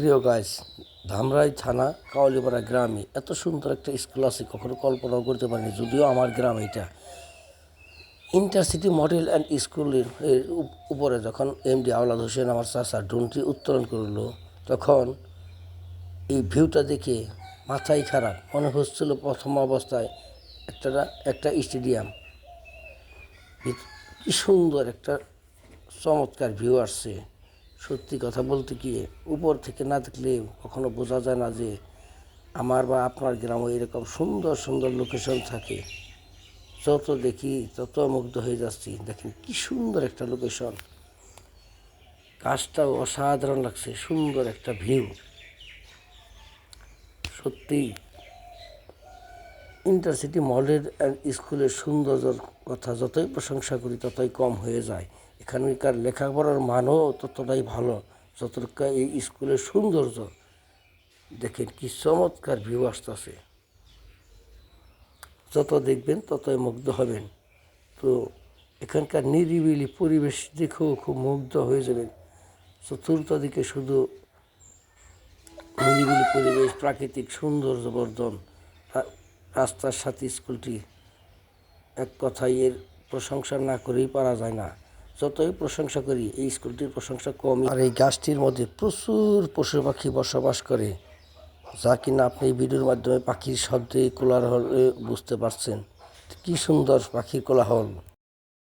প্রিয় গাইস ধামরাই থানা কাওয়ালিপাড়া গ্রামে এত সুন্দর একটা স্কুল আছে, কখনো কল্পনাও করতে পারিনি, যদিও আমার গ্রাম এটা। ইন্টারসিটি মডেল অ্যান্ড স্কুলের উপরে যখন এমডি আওলাদ হোসেন, আমার চাষা ড্রোনটি উত্তোলন করল, তখন এই ভিউটা দেখে মাথাই খারাপ, মনে হচ্ছিল প্রথম অবস্থায় একটা একটা স্টেডিয়াম কি সুন্দর একটা চমৎকার ভিউ আসছে। সত্যি কথা বলতে গিয়ে উপর থেকে না দেখলে কখনো বোঝা যায় না যে আমার বা আপনার গ্রামে এরকম সুন্দর সুন্দর লোকেশন থাকে। যত দেখি তত মুগ্ধ হয়ে যাচ্ছি। দেখেন কি সুন্দর একটা লোকেশন কাজটাও অসাধারণ লাগছে, সুন্দর একটা ভিউ সত্যি ইন্টারসিটি অ্যান্ড স্কুলের সৌন্দর্যর কথা যতই প্রশংসা করি, ততই কম হয়ে যায়। এখানকার লেখাপড়ার মানও ততটাই ভালো যতটা এই স্কুলের সৌন্দর্য। দেখেন কি চমৎকার ভিউ আসতেছে। যত দেখবেন, ততই মুগ্ধ হবেন। তো এখানকার নিরিবিলি পরিবেশ দেখেও খুব মুগ্ধ হয়ে যাবেন। চতুর্থ দিকে শুধু নিরিবিলি পরিবেশ, প্রাকৃতিক সৌন্দর্য বর্ধন রাস্তার সাথে স্কুলটি এক কথায় এর প্রশংসা না করেই পারা যায় না। যতই প্রশংসা করি, এই স্কুলটির প্রশংসা কমই। আর এই গাছটির মধ্যে প্রচুর পশু পাখি বসবাস করে, যা কিনা আপনি এই ভিডিওর মাধ্যমে পাখির শব্দে কোলাহল বুঝতে পারছেন। কি সুন্দর পাখির কোলাহল।